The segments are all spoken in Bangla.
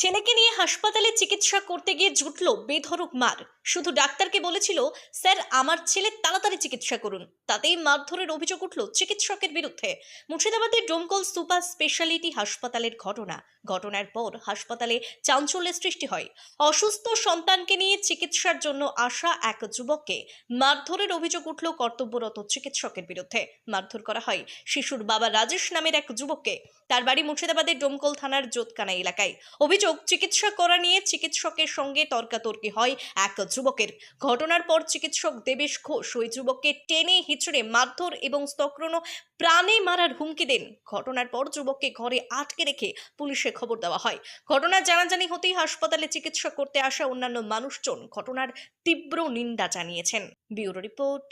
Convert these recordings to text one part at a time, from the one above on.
ছেলেকে নিয়ে হাসপাতালে চিকিৎসা করতে গিয়ে জুটল বেধড়ক মার। শুধু ডাক্তারকে বলেছিল, স্যার, আমার ছেলে তাড়াতাড়ি চিকিৎসা করুন। তাতেই মারধরের অভিযোগ উঠল চিকিৎসকের বিরুদ্ধে। মুর্শিদাবাদের ডোমকল সুপার স্পেশালিটি হাসপাতালের ঘটনা। ঘটনার পর হাসপাতালে চাঞ্চল্যের সৃষ্টি হয়। অসুস্থ সন্তানকে নিয়ে চিকিৎসার জন্য আসা এক যুবককে মারধরের অভিযোগ উঠল কর্তব্যরত চিকিৎসকের বিরুদ্ধে। মারধর করা হয় শিশুর বাবা রাজেশ নামের এক যুবককে। তার বাড়ি মুর্শিদাবাদের ডোমকল থানার জোতকানা এলাকায়। অভিযোগ চিকিৎসা করা নিয়ে চিকিৎসকের সঙ্গে তর্কাতর্কি হয় এক যুবকের। ঘটনার পর চিকিৎসক দেবেশ ঘোষ ওই যুবককে টেনে হিচড়ে মারধর এবং স্তক্রণ প্রাণে মারার হুমকি দেন। ঘটনার পর যুবককে ঘরে আটকে রেখে পুলিশে খবর দেওয়া হয়। ঘটনার জানাজানি হতেই হাসপাতালে চিকিৎসা করতে আসা অন্যান্য মানুষজন ঘটনার তীব্র নিন্দা জানিয়েছেন। ব্যুরো রিপোর্ট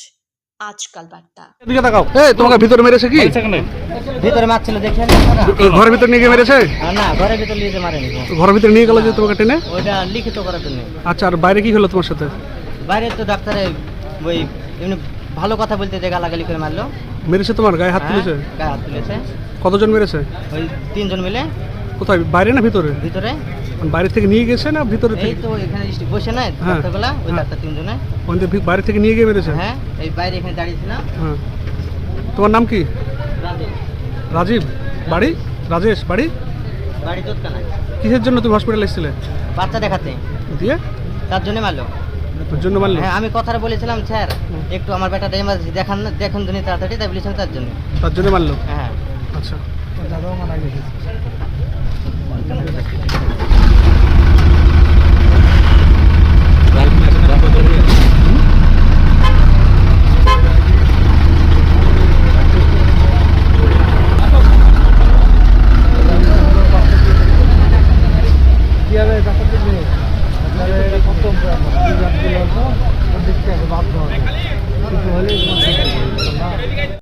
আজকাল বার্তা। দিকে তাকাও এই তোমাকে ভিতরে মেরেছে কি? ভিতরে মারছিল দেখে ঘরের ভিতরে নিয়ে গিয়ে মেরেছে? না ঘরের ভিতরে নিয়ে মারেনি। ঘরের ভিতরে নিয়ে গেল যে তোমাকে টেনে? ওইটা লিখিত করার জন্য। আচ্ছা আর বাইরে কি হলো তোমার সাথে? বাইরে তো ডাক্তারে ওই এমনি ভালো কথা বলতে যে গালাগালি করে মারলো। মেরেছে তোমার গায়ে হাত হ্যাঁ, তুলেছে? গায়ে হাত তুলেছে। কতজন মেরেছে? ওই তিনজন মিলে। কোথায় বাইরে না ভিতরে? ভিতরে। বাইরে থেকে নিয়ে গেছে না ভিতরে এই তো এখানে বসে নাই হ্যাঁ, ডাক্তারগুলা ওই হ্যাঁ। ডাক্তার তিনজনে। ওখান ভি- বাইরে থেকে নিয়ে গিয়ে মেরেছে? হ্যাঁ এই বাইরে এখানে দাঁড়িয়েছিলাম হ্যাঁ। তোমার নাম কি? রাজীব বাড়ি? রাজেশ বাড়ি? বাড়ি চোটকানা কিসের জন্য তুমি হসপিটালে এসেছিলে? বাচ্চা দেখাতে। দিয়ে? তার জন্য মারলো। তোর জন্য মারলো? হ্যাঁ আমি কথাটা বলেছিলাম স্যার। একটু আমার বেটাটা এমার্জেন্সি দেখান না দেখুন জন্য তাড়াতাড়ি তাই বলেছিলাম তার জন্য। তার জন্য মারলো? হ্যাঁ। আচ্ছা। বাধ্য হবে কিছু হলেই